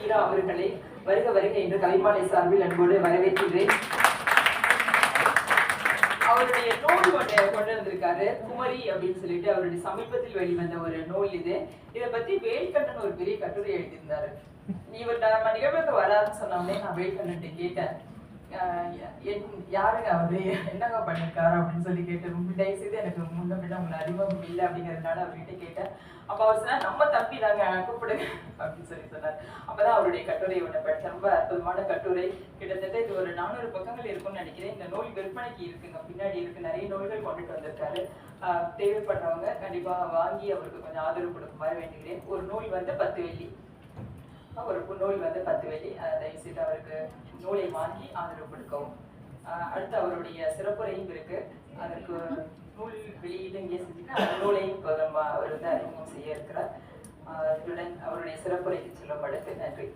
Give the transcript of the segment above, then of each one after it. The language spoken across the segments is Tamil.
கீரா அவர்களை வருக வருக என்று கவிமாலை சார்பில் அன்போடு வரவேற்கிறேன் அவருடைய நூல் ஒன்று கொண்டு வந்திருக்காரு குமரி அப்படின்னு சொல்லிட்டு அவருடைய சமீபத்தில் வெளிவந்த ஒரு நூல் இது. இதை பத்தி வேல்கண்ணன் ஒரு பெரிய கட்டுரை எழுதியிருந்தாரு. இவர் நம்ம நிகழ்வுக்கு வராதுன்னு சொன்னோடனே நான் வேல்கண்ணன் கேட்டேன். யாருங்க அவரு? என்னங்க பண்ணிருக்காரு அப்படின்னு சொல்லி கேட்டேன் தயவு செய்து எனக்கு முன்ன பின்ன உங்களை அறிமுகம் இல்லை அப்படிங்கிறதுனால அவர்கிட்ட கேட்டேன். அப்போ அவர் சொன்னார் நம்ம தம்பி தாங்க கூப்பிடுங்க அப்படின்னு சொல்லி சொன்னார். அப்பதான் அவருடைய கட்டுரை ஒன்று படிச்சேன். ரொம்ப அற்புதமான கட்டுரை. கிட்டத்தட்ட இது ஒரு நானூறு பக்கங்கள் இருக்கும்னு நினைக்கிறேன். இந்த நூல் விற்பனைக்கு இருக்குங்க. பின்னாடி இருக்கு. நிறைய நூல்கள் கொண்டுட்டு வந்திருக்காரு. தேவைப்படுறவங்க கண்டிப்பாக வாங்கி அவருக்கு கொஞ்சம் ஆதரவு கொடுக்குமாறு வேண்டுகிறேன் ஒரு நூல் வந்து பத்து வெள்ளி. ஒரு நூல் வந்து பத்து வெள்ளி. தயவுசெய்து தயவு செய்து அவருக்கு நூலை வாங்கி ஆதரவு கொடுக்கவும் அடுத்து அவருடைய சிறப்புரையும் இருக்கு. அதற்கு நூல் வெளியீடு இங்கே செஞ்சுட்டு அந்த நூலையும் இப்போ நம்ம அவர் வந்து அறிமுகம் செய்ய இருக்கிறார். இதுடன் அவருடைய சிறப்புரைக்கு செல்லும் நன்றி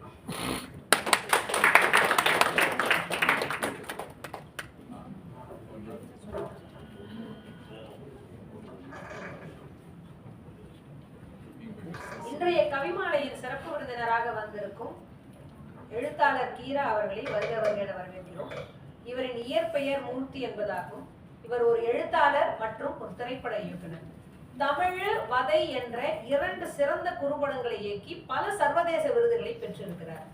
இன்றைய கவிமாலையின் சிறப்பு விருந்தினராக வந்திருக்கும் எழுத்தாளர் கீரா அவர்களை வருக வருக என வரவேற்கிறோம். இவரின் இயற்பெயர் மூர்த்தி என்பதாகும். இவர் ஒரு எழுத்தாளர் மற்றும் ஒரு திரைப்பட இயக்குனர். தமிழ் வதை என்ற இரண்டு சிறந்த குறும்படங்களை இயக்கி பல சர்வதேச விருதுகளை பெற்றிருக்கிறார்.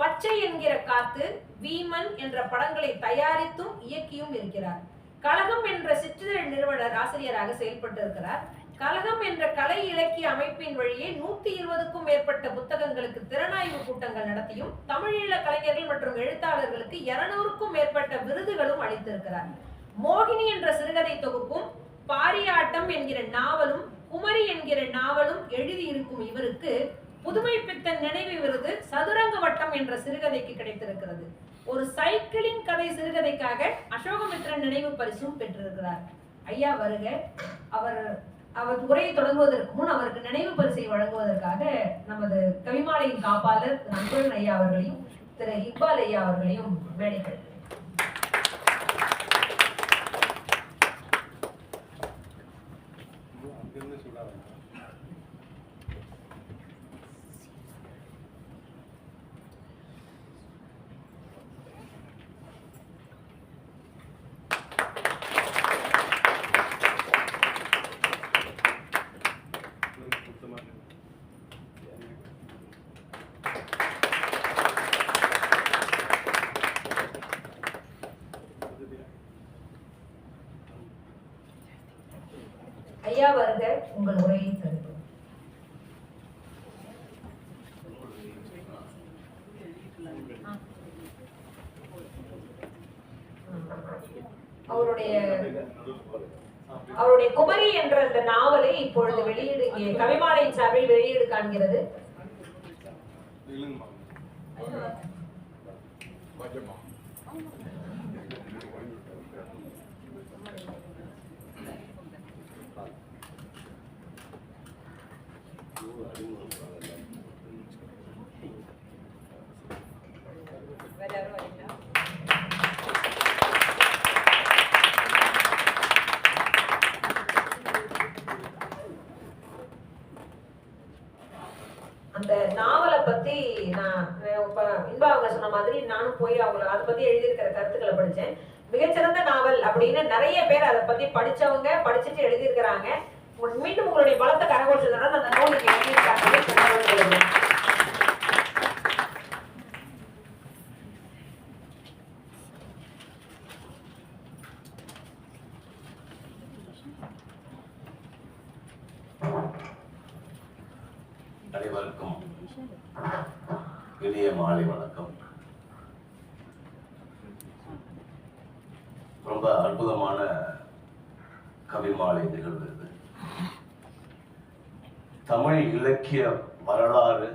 பச்சை என்கிற காத்து வீமன் என்ற படங்களை தயாரித்தும் இயக்கியும் இருக்கிறார். கழகம் என்ற சிற்றிதழ் நிறுவனர் ஆசிரியராக செயல்பட்டு இருக்கிறார் கழகம் என்ற கலை இலக்கிய அமைப்பின் வழியே நூத்தி இருபதுக்கும் மேற்பட்ட புத்தகங்களுக்கு திறனாய்வு கூட்டங்கள் நடத்தியும் தமிழீழ கலைஞர்கள் மற்றும் எழுத்தாளர்களுக்கு இருநூறுக்கும் மேற்பட்ட விருதுகளும் அளித்திருக்கிறார். மோகினி என்ற சிறுகதை தொகுப்பும் பாரியாட்டம் என்கிற நாவலும் குமரி என்கிற நாவலும் எழுதியிருக்கும் இவருக்கு புதுமை பித்தன் நினைவு விருது சதுரங்க வட்டம் என்ற சிறுகதைக்கு கிடைத்திருக்கிறது. ஒரு சைக்கிளின் கதை சிறுகதைக்காக அசோகமித்ரன் நினைவு பரிசும் பெற்றிருக்கிறார். ஐயா வருக. அவர் அவர் உரையை தொடங்குவதற்கு முன் அவருக்கு நினைவு பரிசை வழங்குவதற்காக நமது கவிமாலையின் காப்பாளர் நண்பன் ஐயா அவர்களையும் திரு இக்பால் ஐயா அவர்களையும் மேடைகள் காண்கிறது படிச்சவங்க படிச்சுட்டு எழுதியிருக்கிறாங்க. மீண்டும் உங்களுடைய பலத்தை கரகோச்சதுடன் அந்த நூல் நீங்க எழுதியிருக்காங்க. அனைவருக்கும் இனிய மாலை வணக்கம். ரொம்ப அற்புதமான கவிமாலை நிகழ்கிறது. தமிழ் இலக்கிய வரலாறு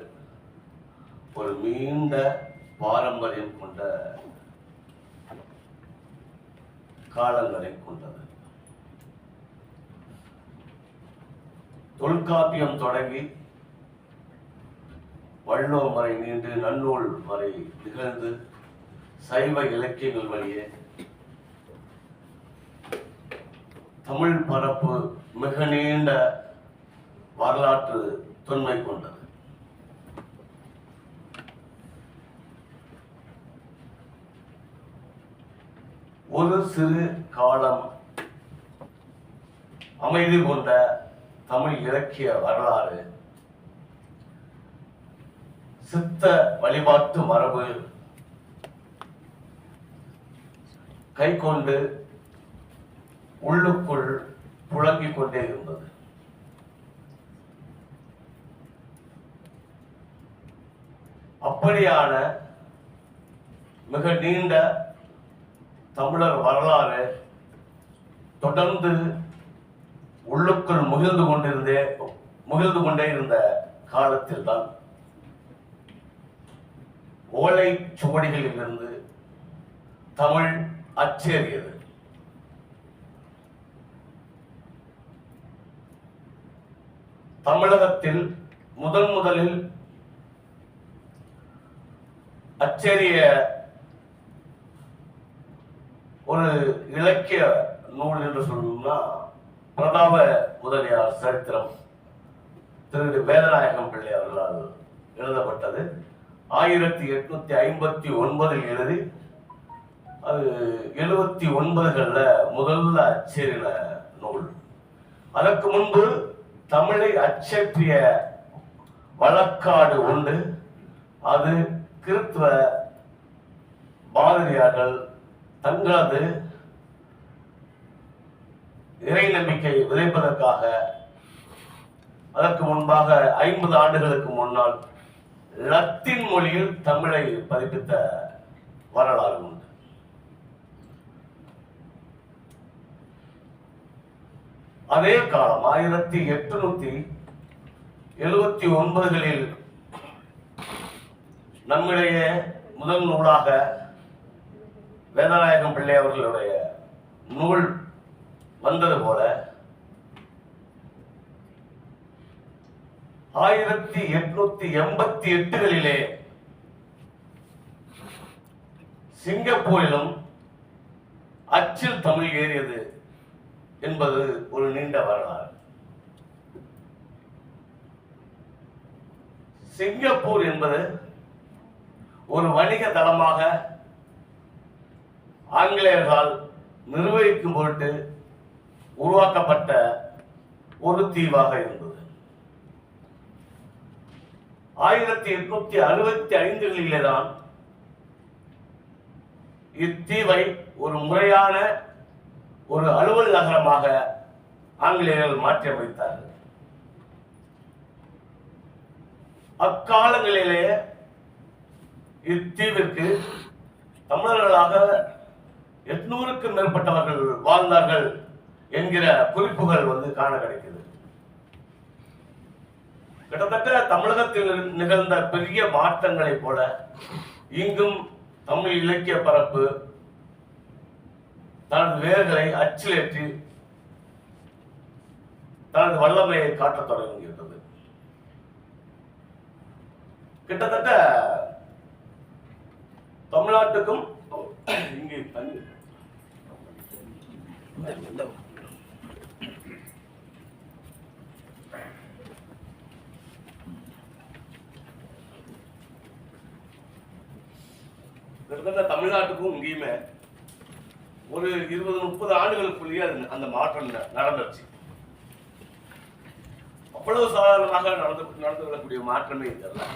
ஒரு நீண்ட பாரம்பரியம் கொண்ட காலங்களை கொண்டது. தொல்காப்பியம் தொடங்கி வள்ளுவம் வரை நீண்டு நன்னூல் வரை நிகழ்ந்து சைவ இலக்கியங்கள் வழியே தமிழ் பரப்பு மிக நீண்ட வரலாற்று தொன்மை கொண்டது. ஒரு சிறு காலம் அமைதி கொண்ட தமிழ் இலக்கிய வரலாறு சித்த வழிபாட்டு மரபு கை கொண்டு உள்ளுக்குள் புழங்கிக் கொண்டே இருந்தது. அப்படியான மிக நீண்ட தமிழர் வரலாறு தொடர்ந்து உள்ளுக்குள் முகிழ்ந்து கொண்டிருந்தே முகிழ்ந்து கொண்டே இருந்த காலத்தில் தான் ஓலை சுவடிகளிலிருந்து தமிழ் அச்சேறியது. தமிழகத்தில் முதன் முதலில் அச்சேறிய ஒரு இலக்கிய நூல் என்று சொல்லணும்னா பிரதாப முதலியார் சரித்திரம் திரு வேதநாயகம் பிள்ளை அவர்களால் எழுதப்பட்டது. ஆயிரத்தி எட்நூத்தி ஐம்பத்தி ஒன்பதில் எழுதி அது எழுபத்தி ஒன்பதுகளில் முதல்ல அச்சேறின நூல். அதற்கு முன்பு தமிழை அச்சற்றிய வழக்காடு உண்டு. அது கிறித்துவ பாதிரியார்கள் தங்களது இறை நம்பிக்கை விதைப்பதற்காக அதற்கு முன்பாக ஐம்பது ஆண்டுகளுக்கு முன்னால் லத்தீன் மொழியில் தமிழை பதிப்பித்த வரலாறு உண்டு. அதே காலம் ஆயிரத்தி எட்டுநூத்தி எழுபத்தி ஒன்பதுகளில் நம்மிடையே முதல் நூலாக வேதநாயகம் பிள்ளை அவர்களுடைய நூல் வந்தது போல ஆயிரத்தி எட்நூத்தி எண்பத்தி எட்டுகளிலே சிங்கப்பூரிலும் அச்சில் தமிழ் ஏறியது. என்பது ஒரு நீண்ட வரலாறு. சிங்கப்பூர் என்பது ஒரு வணிக தளமாக ஆங்கிலேயர்களால் நிர்வகிக்கும் பொருட்டு உருவாக்கப்பட்ட ஒரு தீவாக இருந்தது. ஆயிரத்தி எட்நூத்தி அறுபத்தி ஐந்துகளிலே தான் இத்தீவை ஒரு முறையான ஒரு அலுவல் நகரமாக ஆங்கிலேயர்கள் மாற்றி அமைத்தார்கள் அக்காலங்களிலே இத்தீவிற்கு தமிழர்களாக எட்நூறுக்கும் மேற்பட்டவர்கள் வாழ்ந்தார்கள் என்கிற குறிப்புகள் வந்து காண கிடைக்கிறது கிட்டத்தட்ட தமிழகத்தில் நிகழ்ந்த பெரிய மாற்றங்களைப் போல இங்கும் தமிழ் இலக்கிய பரப்பு தனது வேர்களை அச்சிலேற்றி தனது வல்லமையை காட்டத் தொடங்குகிறது கிட்டத்தட்ட தமிழ்நாட்டுக்கும் இங்கே தண்ணி. கிட்டத்தட்ட தமிழ்நாட்டுக்கும் இங்கேயுமே ஒரு இருபது முப்பது ஆண்டுகளுக்குள்ளேயே அது அந்த மாற்றம் நடந்துச்சு நடந்துருச்சு. அவ்வளவு சாதாரணமாக நடந்து நடந்து விடக்கூடிய மாற்றமே இதெல்லாம்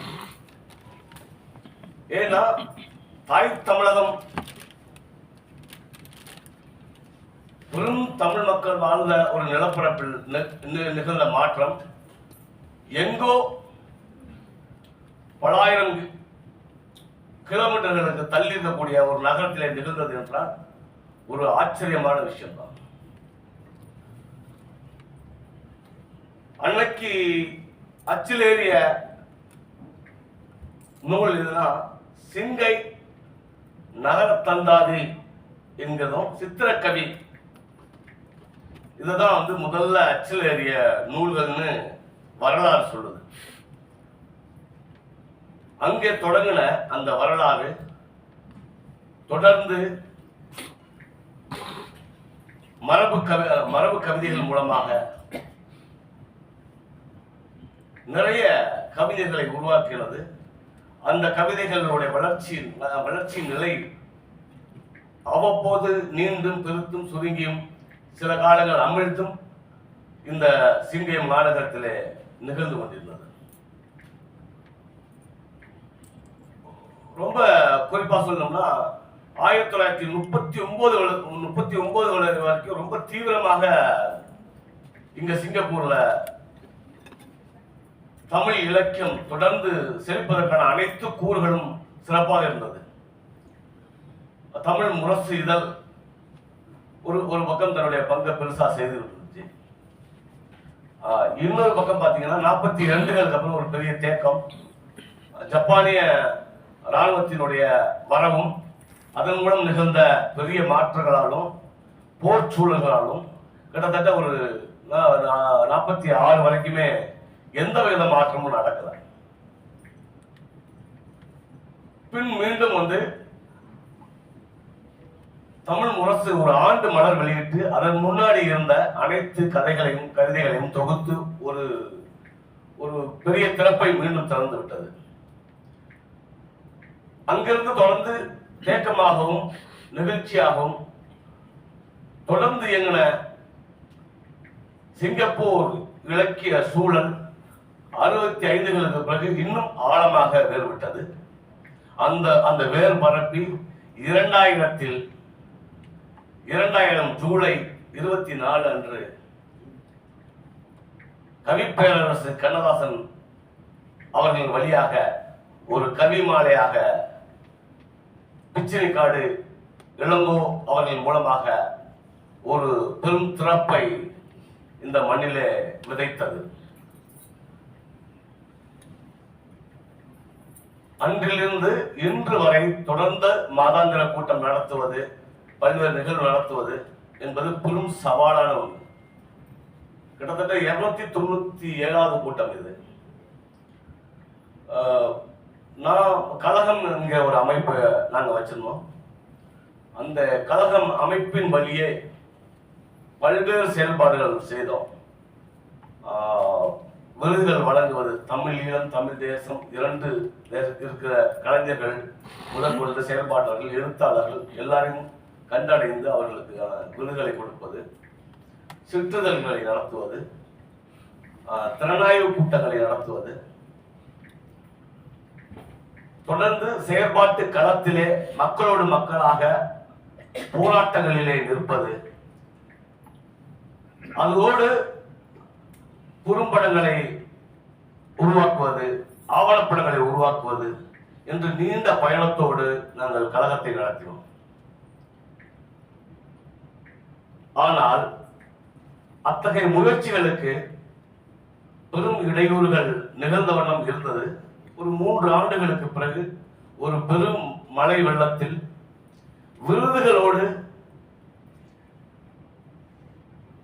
ஏன்னா தாய் தமிழகம் பெரும் தமிழ் மக்கள் வாழ்ந்த ஒரு நிலப்பரப்பில் நிகழ்ந்த மாற்றம். எங்கோ பலாயிரம் கிலோமீட்டர்களுக்கு தள்ளி இருக்கக்கூடிய ஒரு நகரத்திலே நிகழ்ந்தது என்றால் ஒரு ஆச்சரியமான விஷயம் தான். அன்னைக்கு அச்சிலேறிய நூல் இதுதான் சிங்கை நகர தந்தாதி என்கிறதும் சித்திரக்கவி. இதுதான் வந்து முதல்ல அச்சில் ஏறிய நூல்கள்னு வரலாறு சொல்லுது. அங்கே தொடங்கின அந்த வரலாறு தொடர்ந்து மரபு கவி மரபு கவிதைகள் மூலமாக நிறைய கவிதைகளை உருவாக்கினது அந்த கவிதைகளுடைய வளர்ச்சியின் வளர்ச்சியின் நிலை அவ்வப்போது நீண்டும் பெருத்தும் சுருங்கியும் சில காலங்கள் அமிழ்த்தும் இந்த சிங்கம் நாடகத்திலே நிகழ்ந்து கொண்டிருந்தது. ரொம்ப குறிப்பாக சொல்லணும்னா ஆயிரத்தி தொள்ளாயிரத்தி முப்பத்தி ஒன்பது முப்பத்தி ஒன்பது வரைக்கும் ரொம்ப தீவிரமாக இங்க சிங்கப்பூர்ல தமிழ் இலக்கியம் தொடர்ந்து செழிப்பதற்கான அனைத்து கூறுகளும் சிறப்பாக இருந்தது. தமிழ் முரசு இதழ் ஒரு ஒரு பக்கம் தன்னுடைய பங்கை பெருசா செய்து இருந்துச்சு இன்னொரு பக்கம் பாத்தீங்கன்னா நாற்பத்தி ரெண்டுகளுக்கு அப்புறம் ஒரு பெரிய தேக்கம் ஜப்பானிய இராணுவத்தினுடைய வரவும் அதன் மூலம் நிகழ்ந்த பெரிய மாற்றங்களாலும் போர் சூழல்களாலும் கிட்டத்தட்ட ஒரு நாற்பத்தி ஆறு வரைக்குமே எந்த வித மாற்றமும் நடக்கல. பின் மீண்டும் வந்து தமிழ் முரசு ஒரு ஆண்டு மலர் வெளியிட்டு அதன் முன்னாடி இருந்த அனைத்து கதைகளையும் கவிதைகளையும் தொகுத்து ஒரு ஒரு பெரிய திறப்பை மீண்டும் திறந்து விட்டது. அங்கிருந்து தொடர்ந்து தேக்கமாகவும் நிகழ்ச்சியாகவும் தொடர்ந்து இயங்கின சிங்கப்பூர் இலக்கிய சூழல் அறுபத்தி ஐந்துகளுக்கு பிறகு இன்னும் ஆழமாக வேறுபட்டது. அந்த அந்த வேர் பரப்பி இரண்டாயிரத்தில் இரண்டாயிரம் ஜூலை இருபத்தி நாலு அன்று கவிப்பேரரசு கண்ணதாசன் அவர்கள் வழியாக ஒரு கவி மாலையாக பிச்சிலைக்காடு இளங்கோ அவர்கள் மூலமாக ஒரு பெரும் திறப்பை இந்த மண்ணிலே விதைத்தது. அன்றிலிருந்து இன்று வரை தொடர்ந்த மாதாந்திர கூட்டம் நடத்துவது பல்வேறு நிகழ்வு நடத்துவது என்பது பெரும் சவாலான ஒன்று. கிட்டத்தட்ட இருநூத்தி தொண்ணூத்தி ஏழாவது கூட்டம் இது. நான் கழகம் என்கிற ஒரு அமைப்பு நாங்கள் வச்சிருந்தோம். அந்த கழகம் அமைப்பின் வழியே பல்வேறு செயல்பாடுகள் செய்தோம். விருதுகள் வழங்குவது தமிழ் ஈழம் தமிழ் தேசம் இரண்டு தேச- இருக்கிற கலைஞர்கள் முதற்கொண்டு செயல்பாட்டாளர்கள் எழுத்தாளர்கள் எல்லாரையும் கண்டடைந்து அவர்களுக்கு விருதுகளை கொடுப்பது சிற்றுதல்களை நடத்துவது திறனாய்வு கூட்டங்களை நடத்துவது தொடர்ந்து செயற்பாட்டு களத்திலே மக்களோடு மக்களாக போராட்டங்களிலே நிற்பது. அதோடு குறும்படங்களை உருவாக்குவது ஆவணப்படங்களை உருவாக்குவது என்று நீண்ட பயணத்தோடு நாங்கள் கழகத்தை நடத்தினோம். ஆனால் அத்தகைய முயற்சிகளுக்கு பெரும் இடையூறுகள் நிகழ்ந்த வண்ணம் இருந்தது. ஒரு மூன்று ஆண்டுகளுக்கு பிறகு ஒரு பெரும் மழை வெள்ளத்தில் விருதுகளோடு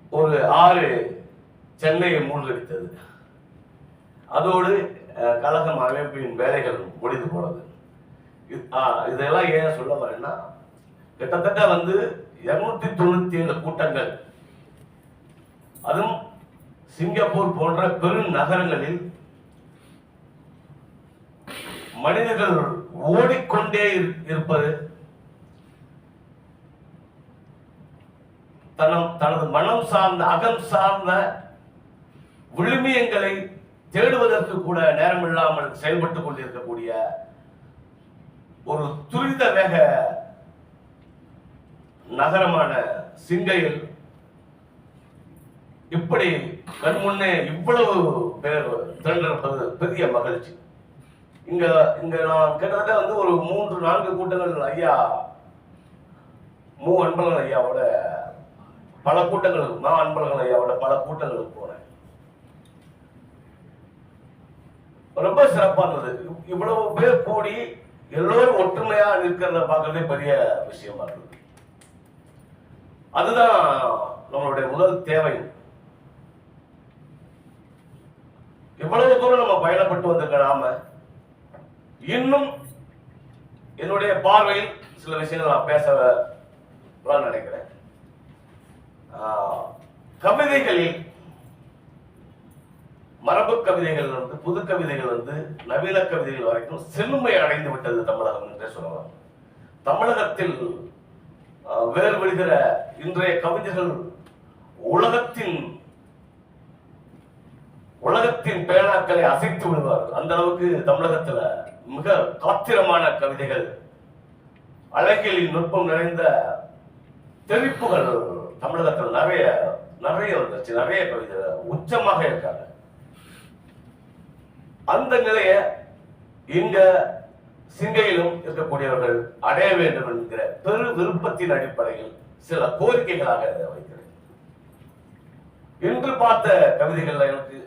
ஒரு ஆறு சென்னையை மூழ்கடித்தது. அதோடு கழகம் அமைப்பின் வேலைகள் முடிந்து போனது. இது- இதெல்லாம் ஏன் சொல்ல வரேன்னா கிட்டத்தட்ட வந்து இருநூத்தி தொண்ணூத்தி ஏழு கூட்டங்கள். அதுவும் சிங்கப்பூர் போன்ற பெரும் நகரங்களில் மனிதர்கள் ஓடிக்கொண்டே இரு- இருப்பது தனம் தனது மனம் சார்ந்த அகம் சார்ந்த விழுமியங்களை தேடுவதற்கு கூட நேரமில்லாமல் செயல்பட்டுக் கொண்டிருக்கக்கூடிய ஒரு துரித வேக நகரமான சிங்கையில் இப்படி கண்முன்னே இவ்வளவு பேர் திரண்டிருப்பது பெரிய மகிழ்ச்சி. இங்க இங்க நான் கிட்டத்தட்ட வந்து ஒரு மூன்று நான்கு கூட்டங்கள் ஐயா மூ அன்பழகன் ஐயாவோட பல கூட்டங்களுக்கு நான் அன்பழகன் ஐயாவோட பல கூட்டங்களுக்கு போனேன். ரொம்ப சிறப்பானது. இவ்வளவு பேர் கூடி எல்லோரும் ஒற்றுமையா நிற்கிறத பார்க்கறதே பெரிய விஷயமா இருந்தது அதுதான் நம்மளுடைய முதல் தேவை. எவ்வளவு தூரம் நம்ம பயணப்பட்டு வந்திருக்க நாம இன்னும் என்னுடைய பார்வையில் சில விஷயங்கள் நான் பேச நினைக்கிறேன். கவிதைகளில் மரபு கவிதைகள் வந்து புது கவிதைகள் வந்து நவீன கவிதைகள் வரைக்கும் செழுமை அடைந்து விட்டது தமிழகம் என்றே சொல்லலாம். தமிழகத்தில் வேறு விடுகிற இன்றைய கவிஞர்கள் உலகத்தின் உலகத்தின் பேனாக்களை அசைத்து விடுவார்கள். அந்த அளவுக்கு தமிழகத்துல மிக காத்திரமான கவிதைகள். அழகில் நுட்பம் நிறைந்த தெரிப்புகள் தமிழகத்தில் நிறைய நிறைய வந்துருச்சு. நிறைய கவிதை உச்சமாக இருக்காங்க. அந்த நிலைய இங்க சிங்கையிலும் இருக்கக்கூடியவர்கள் அடைய வேண்டும் என்கிற பெரு விருப்பத்தின் அடிப்படையில் சில கோரிக்கைகளாக வைக்கிறேன். இன்று பார்த்த கவிதைகள்ல எனக்கு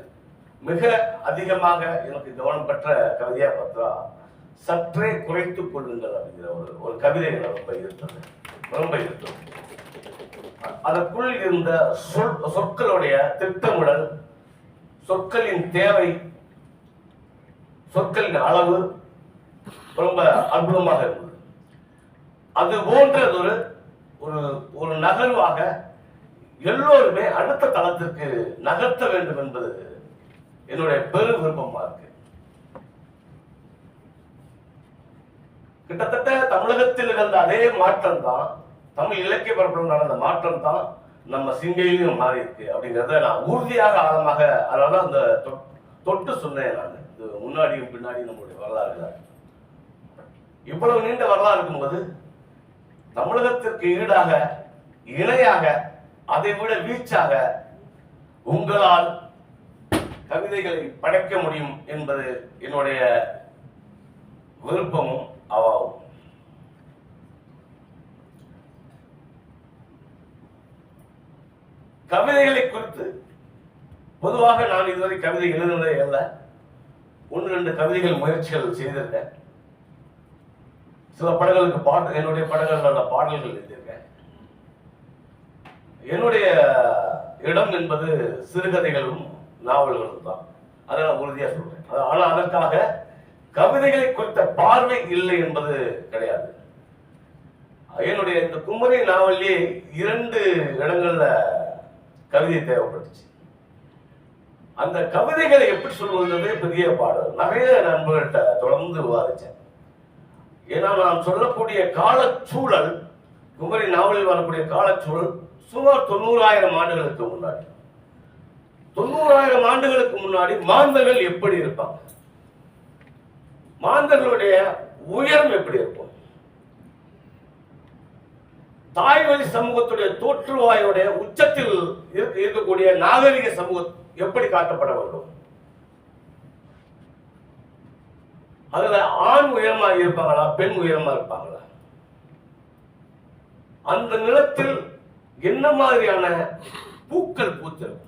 மிக அதிகமாக எனக்கு கவனம் பெற்ற கவிதையா பார்த்தா சற்றே குறைத்து கொள்ளுங்கள் அப்படிங்கிற ஒரு ஒரு கவிதை ரொம்ப இருந்தது. ரொம்ப இருந்தது. அதற்குள் இருந்த சொல் சொற்களுடைய திட்டமிடல் சொற்களின் தேவை சொற்களின் அளவு ரொம்ப அற்புதமாக இருந்தது. அது போன்றதொரு ஒரு ஒரு நகர்வாக எல்லோருமே அடுத்த தளத்திற்கு நகர்த்த வேண்டும் என்பது என்னுடைய பெரு விருப்பமா இருக்கு. கிட்டத்தட்ட தமிழகத்தில் இருந்த அதே மாற்றம் தான் தமிழ் இலக்கிய பரப்பில் நடந்த மாற்றம் தான் நம்ம சிங்கையிலும் மாறி இருக்கு அப்படிங்கறத நான் உறுதியாக ஆழமாக அதனால அந்த தொட்டு சொன்னேன் நான். இது முன்னாடியும் பின்னாடியும் நம்மளுடைய வரலாறுல. இவ்வளவு நீண்ட வரலாறு இருக்கும்போது தமிழகத்திற்கு ஈடாக இணையாக அதை விட வீச்சாக உங்களால் கவிதைகளை படைக்க முடியும் என்பது என்னுடைய விருப்பமும் அவாவும். கவிதைகளை குறித்து பொதுவாக நான் இதுவரை கவிதை எழுதுனதே அல்ல. ஒன்று ரெண்டு கவிதைகள் முயற்சிகள் செய்திருக்கேன். சில படங்களுக்கு பாட்டு என்னுடைய படங்கள்ல பாடல்கள் எழுதியிருக்கேன். என்னுடைய இடம் என்பது சிறுகதைகளும் நாவல்களும் தான் அதை நான் உறுதியாக சொல்றேன். ஆனால் அதற்காக கவிதைகளை குறித்த பார்வை இல்லை என்பது கிடையாது. என்னுடைய இந்த குமரி நாவல்லே இரண்டு இடங்கள்ல கவிதை தேவைப்பட்டுச்சு அந்த கவிதைகளை எப்படி சொல்வதுன்றதே பெரிய பாடல் நிறைய நண்பர்கள்ட்ட தொடர்ந்து விவாதிச்சேன். ஏன்னா நான் சொல்லக்கூடிய காலச்சூழல் குமரி நாவலில் வரக்கூடிய காலச்சூழல் சுமார் தொண்ணூறாயிரம் ஆண்டுகளுக்கு முன்னாடி. தொண்ணூறாயிரம் ஆண்டுகளுக்கு முன்னாடி மாந்தர்கள் எப்படி இருப்பாங்க? மாந்தர்களுடைய உயரம் எப்படி இருக்கும்? தாய்வழி சமூகத்துடைய தோற்றுவாயுடைய உச்சத்தில் இருக்கக்கூடிய நாகரிக சமூகம் எப்படி காட்டப்பட வேண்டும்? அதுல ஆண் உயரமா இருப்பாங்களா பெண் உயரமா இருப்பாங்களா? அந்த நிலத்தில் என்ன மாதிரியான பூக்கள் பூத்திருக்கும்?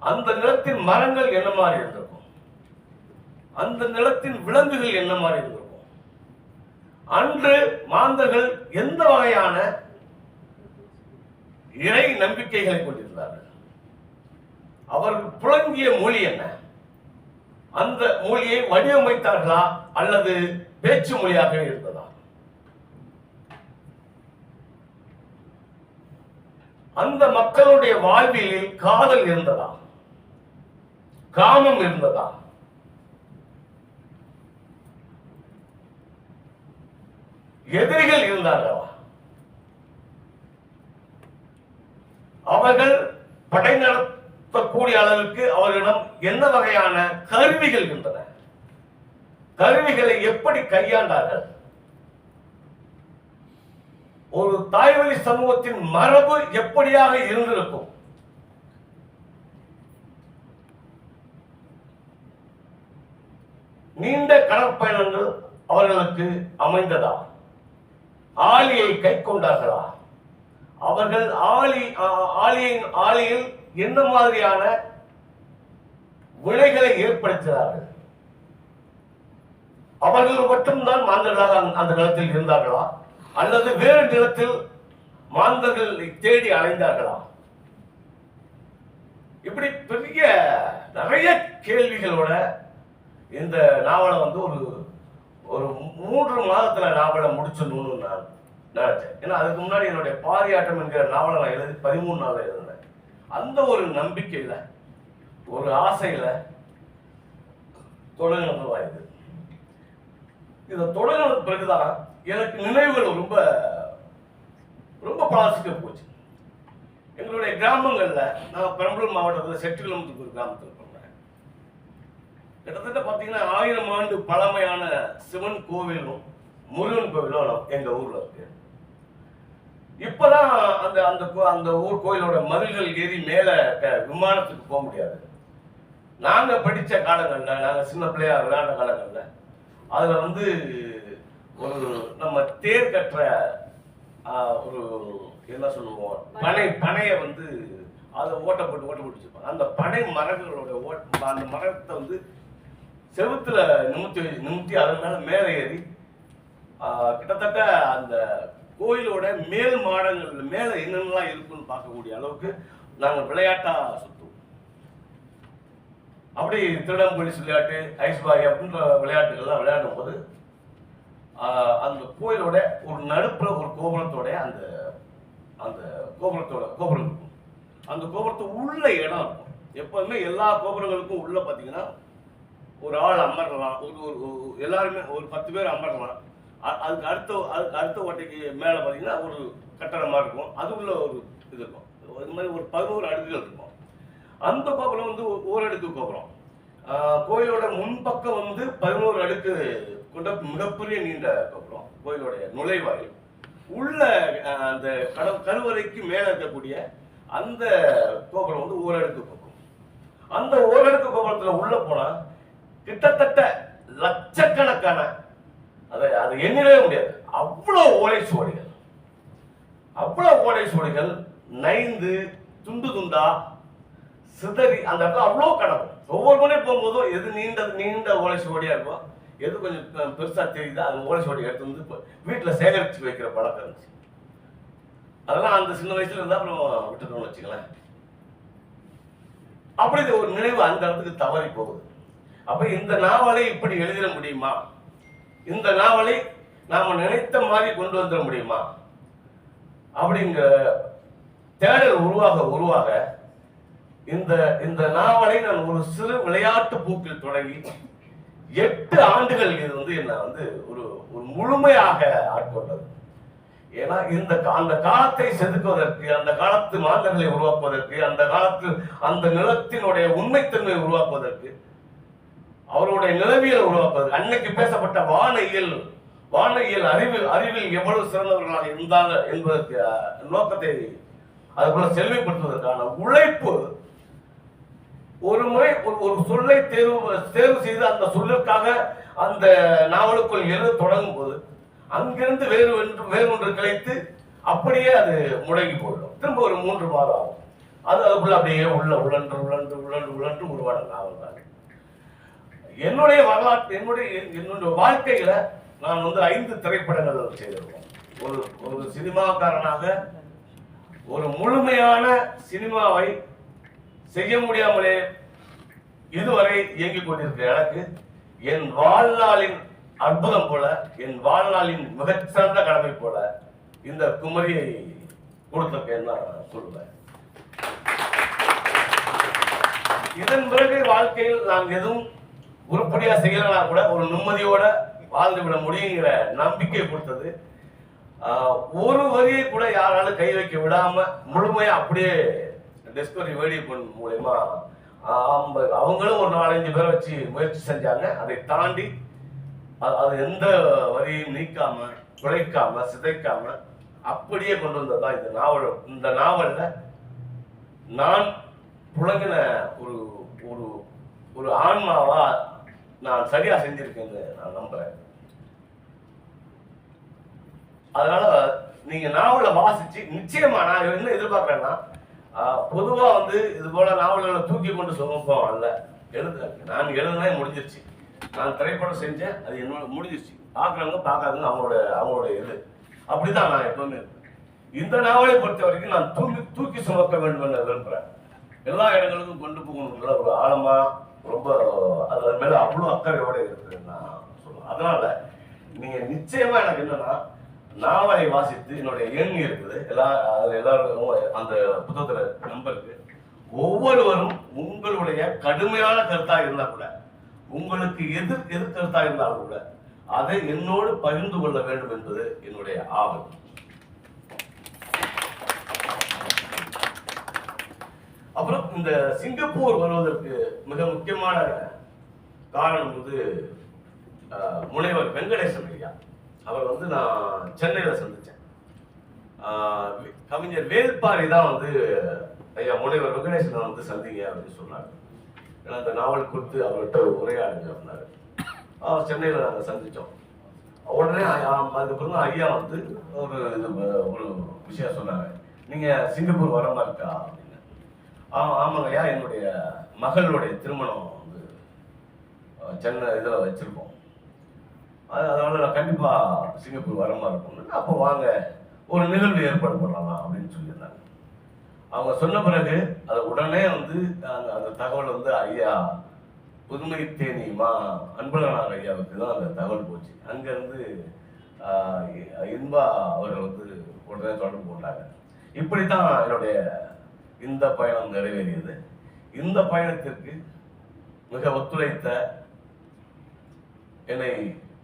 அந்த நிலத்தின் மரங்கள் என்ன மாதிரி இருந்திருக்கும்? அந்த நிலத்தின் விலங்குகள் என்ன மாதிரி இருந்திருக்கும்? அன்று மாந்தர்கள் எந்த வகையான இறை நம்பிக்கைகளை கொண்டிருந்தார்கள்? அவர்கள் புழங்கிய மொழி என்ன? அந்த மொழியை வடிவமைத்தார்களா அல்லது பேச்சு மொழியாக இருந்ததா? அந்த மக்களுடைய வாழ்வியலில் காதல் இருந்ததா? காமம் இருந்ததா? எதிரிகள் இருந்தார்களா? அவர்கள் படை நடத்தக்கூடிய அளவுக்கு அவர்களிடம் என்ன வகையான கருவிகள் இருந்தன? கருவிகளை எப்படி கையாண்டார்கள்? ஒரு தாய்வழி சமூகத்தின் மரபு எப்படியாக இருந்திருக்கும்? நீண்ட கடற்பயணங்கள் அவர்களுக்கு அமைந்ததா? ஆலியை கை கொண்டார்களா அவர்கள் ஆலி ஆலியின் ஆலியில் என்ன மாதிரியான விளைகளை ஏற்படுத்தினார்கள்? அவர்கள் மட்டும்தான் மாந்தர்களாக அந்த- நிலத்தில் இருந்தார்களா? அல்லது வேறு நிலத்தில் மாந்தர்கள் தேடி அலைந்தார்களா? இப்படி பெரிய நிறைய கேள்விகளோட இந்த நாவலை வந்து ஒரு ஒரு மூன்று மாதத்துல நாவலை முடிச்சிடணும்னு நான் நினைச்சேன் ஏன்னா அதுக்கு முன்னாடி என்னுடைய பாரியாட்டம் என்கிற நாவலை நான் எழுதி பதிமூணு நாள் எழுதினேன். அந்த ஒரு நம்பிக்கையில ஒரு ஆசையில தொடங்கினது இது. இதை தொடங்கினதுக்கு பிறகுதான் எனக்கு நினைவுகள் ரொம்ப ரொம்ப பலாசிக்க போச்சு. எங்களுடைய கிராமங்களில் நான் பெரம்பலூர் மாவட்டத்தில் செட்டிகுளம்னு ஒரு கிராமத்தில் கிட்டத்தட்ட பார்த்தீங்கன்னா ஆயிரம் ஆண்டு பழமையான சிவன் கோவிலும் முருகன் கோவிலும் எங்க ஊர்ல இருக்கு. இப்பதான் அந்த அந்த கோ- அந்த ஊர் கோயிலோட மதில்கள் ஏறி மேல விமானத்துக்கு போக முடியாது. நாங்க படிச்ச காலங்கள்ல நாங்க சின்ன பிள்ளையா விளையாண்ட காலங்கள்ல அதுல வந்து ஒரு நம்ம தேர் கட்டுற ஆஹ், ஒரு என்ன சொல்லுவோம்? பனை பனையை வந்து அதை ஓட்ட போட்டு ஓட்ட போட்டு வச்சிருப்பாங்க. அந்த பனை மரங்களோட ஓட் அந்த மரத்தை வந்து செவுத்துல நிமித்தி நிமித்தி அதன் மேல மேலே ஏறி கிட்டத்தட்ட அந்த கோயிலோட மேல் மாடங்கள் மேல என்னென்னலாம் இருக்குன்னு பார்க்கக்கூடிய அளவுக்கு நாங்கள் விளையாட்டா சுத்துவோம். அப்படி திருடம்பொழி விளையாட்டு ஐஸ்பாய் அப்படின்ற விளையாட்டுகள்லாம் விளையாடும் போது அந்த கோயிலோட ஒரு நடுப்புற ஒரு கோபுரத்தோட அந்த அந்த கோபுரத்தோட கோபுரம் இருக்கும். அந்த கோபுரத்து உள்ள இடம் இருக்கும். எப்பவுமே எல்லா கோபுரங்களுக்கும் உள்ள பார்த்தீங்கன்னா ஒரு ஆள் அமரலாம். ஒரு ஒரு எல்லாருமே ஒரு பத்து பேர் அமரலாம். அ- அதுக்கு அடுத்த அதுக்கு அடுத்த ஓட்டைக்கு மேலே பார்த்தீங்கன்னா ஒரு கட்டடமாக இருக்கும். அது உள்ள ஒரு இது இருக்கும். இது மாதிரி ஒரு பதினோரு அடுக்குகள் இருக்கும். அந்த கோபுரம் வந்து ஒரு- அடுக்கு கோபுரம். கோயிலோட முன்பக்கம் வந்து பதினோரு அடுக்கு கொண்ட மிகப்பெரிய நீண்ட கோபுரம். கோயிலோடைய நுழைவாயில். உள்ள அந்த கட கருவறைக்கு மேலே இருக்கக்கூடிய அந்த கோபுரம் வந்து ஓரடுக்கு கோபுரம். அந்த ஓரடுக்கு கோபுரத்தில் உள்ள போனால் கிட்டத்தட்ட லட்சக்கணக்கான அதை அதை எண்ணிடவே முடியாது. அவ்வளோ ஓலை சுவடிகள். அவ்வளோ ஓலை சுவடிகள் நைந்து துண்டு துண்டா சிதறி அந்த இடத்துல அவ்வளோ கிடக்கும் ஒவ்வொரு முறையும் போகும்போதும் எது நீண்ட நீண்ட ஓலை சுவடியாக இருக்கும் எது கொஞ்சம் பெ- தெரியுதோ அந்த ஓலை சுவடி எடுத்து வந்து இப்போ வீட்டில் சேகரித்து வைக்கிற பழக்கம் இருந்துச்சு. அதெல்லாம் அந்த சின்ன வயசுல இருந்தா அப்புறம் விட்டுட்டோம்னு வச்சுக்கலாம் அப்படி இது ஒரு நினைவு அந்த இடத்துக்கு தவறி போகுது. அப்ப இந்த நாவலை இப்படி எழுதிட முடியுமா? இந்த நாவலை நாம நினைத்த மாதிரி கொண்டு வந்துட முடியுமா? அப்படிங்கிற தேடல் உருவாக உருவாக இந்த இந்த நாவலை நான் ஒரு சிறு விளையாட்டு போக்கில் தொடங்கி எட்டு ஆண்டுகள் இது வந்து என்ன வந்து ஒரு ஒரு முழுமையாக ஆட்கொண்டது. ஏன்னா இந்த கா- அந்த காலத்தை செதுக்குவதற்கு அந்த காலத்து மாந்தர்களை உருவாக்குவதற்கு அந்த காலத்து அந்த நிலத்தினுடைய உண்மைத்தன்மையை உருவாக்குவதற்கு அவருடைய நிலவியல் உருவாக்குவது. அன்னைக்கு பேசப்பட்ட வானியல் வானியல் அறிவு அறிவில் எவ்வளவு சிறந்தவர்களாக இருந்தாங்க என்பதற்கு நோக்கத்தை அதுபோல செழுமைப்படுத்துவதற்கான உழைப்பு. ஒரு முறை ஒரு ஒரு சொல்லை தேர்வு தேர்வு செய்து அந்த சொல்லிற்காக அந்த நாவலுக்குள் எழுத தொடங்கும் போது அங்கிருந்து வேறு ஒன்று வேறு ஒன்று கிளைத்து அப்படியே அது முடங்கி போயிடும். திரும்ப ஒரு மூன்று மாதம் ஆகும். அது அதுக்குள்ள அப்படியே உள்ள உழன்று உழன்று உழன்று உழன்று உருவான நாவல் தான். என்னுடைய வரலாற்று என்னுடைய என்னுடைய வாழ்க்கையில நான் வந்து ஐந்து திரைப்படங்கள் செய்திருக்கேன். ஒரு ஒரு சினிமாக்காரனாக ஒரு முழுமையான சினிமாவை செய்ய முடியாமலே இதுவரை இயங்கிக் கொண்டிருக்கிற எனக்கு என் வாழ்நாளின் அற்புதம் போல என் வாழ்நாளின் மிகச்சிறந்த கடமை போல இந்த குமரியை கொடுத்திருக்கேன் நான் சொல்லுவேன். இதன் பிறகு வாழ்க்கையில் நான் எதுவும் உருப்படியா செய்யலனா கூட ஒரு நிம்மதியோட வாழ்ந்து விட முடியுங்கிற நம்பிக்கை கொடுத்தது. ஒரு வரியை கூட யாராலும் கை வைக்க விடாம முழுமையா அப்படியே டிஸ்கவரி வேடியோ மூலயமா ஆம்ப- அவங்களும் ஒரு நாலஞ்சு பேரை வச்சு முயற்சி செஞ்சாங்க. அதை தாண்டி அது எந்த வரியும் நீக்காம குறைக்காம சிதைக்காம அப்படியே கொண்டு வந்ததா இந்த நாவல். இந்த நாவல்ல நான் புழங்கின ஒரு ஒரு ஒரு ஆன்மாவா நான் சரியா செஞ்சிருக்கேன்னு நான் நம்புறேன். அதனால நீங்க நாவலை வாசிச்சு நிச்சயமா நான் என்ன எதிர்பார்க்கறேன்னா பொதுவா வந்து இது போல நாவல்களை தூக்கி கொண்டு சுமப்போம் அல்ல. எழுது நான் எழுதுனே முடிஞ்சிருச்சு. நான் திரைப்படம் செஞ்சேன் அது என்னோட முடிஞ்சிருச்சு. பார்க்கறவங்க பார்க்காதுங்க அவங்களோட அவங்களோட இது. அப்படிதான் நான் எப்பவுமே இந்த நாவலை பொறுத்த வரைக்கும் நான் தூக்கி தூக்கி சுமக்க வேண்டும் என்று விரும்புறேன். எல்லா இடங்களுக்கும் கொண்டு போகணுங்கிற ஒரு ஆழமா ரொம்ப அது மேல அவ்வளோ அக்கறையோட இருக்குன்னு நான் சொல்லுவேன் அதனால நீங்க நிச்சயமா எனக்கு என்னன்னா நாவலை வாசித்து என்னுடைய எண் இருக்குது. எல்லா அது எல்லாரும் அந்த புத்தகத்துல நம்பருக்கு ஒவ்வொருவரும் உங்களுடைய கடுமையான கருத்தாக இருந்தா கூட உங்களுக்கு எதிர் எதிர் கருத்தாக இருந்தாலும் கூட அதை என்னோடு பகிர்ந்து கொள்ள வேண்டும் என்பது என்னுடைய ஆவல். அப்புறம் இந்த சிங்கப்பூர் வருவதற்கு மிக முக்கியமான காரணம் வந்து முனைவர் வெங்கடேசன் ஐயா. அவர் வந்து நான் சென்னையில் சந்தித்தேன் கவிஞர் வேல்பாரி தான் வந்து ஐயா முனைவர் வெங்கடேசனை வந்து சந்திங்க அப்படின்னு சொன்னார். ஏன்னா அந்த நாவல் கொடுத்து அவர்கிட்ட உரையாடுங்க அப்படின்னாரு சென்னையில் நாங்கள் சந்தித்தோம் உடனே அதுக்கப்புறம் ஐயா வந்து ஒரு இது ஒரு விஷயம் சொன்னாங்க நீங்கள் சிங்கப்பூர் வர மாதிரி இருக்கா? அப்படின்னு ஆ ஆமாங்கய்யா என்னுடைய மகளுடைய திருமணம் வந்து சென்னை இதில் வச்சுருக்கோம். அது அதனால் நான் கண்டிப்பாக சிங்கப்பூர் வர மாதிரி இருக்கும்னு அப்போ வாங்க ஒரு நிகழ்வு ஏற்பாடு பண்ணலாம் அப்படின்னு சொல்லியிருந்தாங்க. அவங்க சொன்ன பிறகு அது உடனே வந்து அந்த அந்த தகவல் வந்து ஐயா புதுமை தேனியுமா அன்பழகனார் ஐயாவுக்கு தான் அந்த தகவல் போச்சு. அங்கேருந்து இன்பா அவர்கள் வந்து உடனே தொடர்பு கொண்டாங்க. இப்படித்தான் என்னுடைய இந்த பயணம் நிறைவேறியது. இந்த பயணத்திற்கு மிக ஒத்துழைத்த என்னை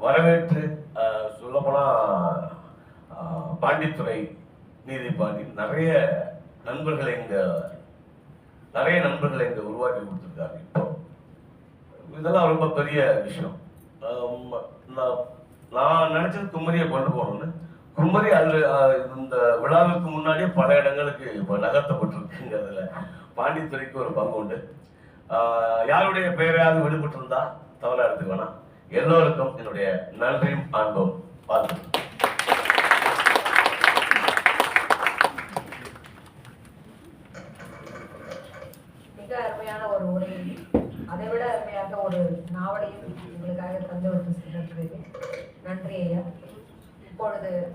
வரவேற்று சொல்லப்போனால் சொல்லப்போனா பாண்டித்துறை நீதிபாண்டி நிறைய நண்பர்களை இங்க நிறைய நண்பர்களை இங்க உருவாக்கி கொடுத்துருக்காரு இப்போ. இதெல்லாம் ரொம்ப பெரிய விஷயம். நான் நான் நினைச்சது குமரியை கொண்டு போகணும்னு குமரி அது இந்த விழாவுக்கு முன்னாடியே பல இடங்களுக்கு இப்போ நகர்த்தப்பட்டிருக்குங்கிறதுல பாண்டித்துறைக்கு ஒரு பங்கு உண்டு. யாருடைய பெயரையாவது விடுபட்டு இருந்தா தவறா எடுத்துக்க வேணாம். எல்லோருக்கும் என்னுடைய நன்றியும் அன்பும் வாழ்த்து மிக அருமையான ஒரு உரையை அதை விட அருமையாக ஒரு நாவலையும் உங்களுக்காக தந்து விட்டு சென்றிருக்கிறேன். நன்றி ஐயா. இப்பொழுது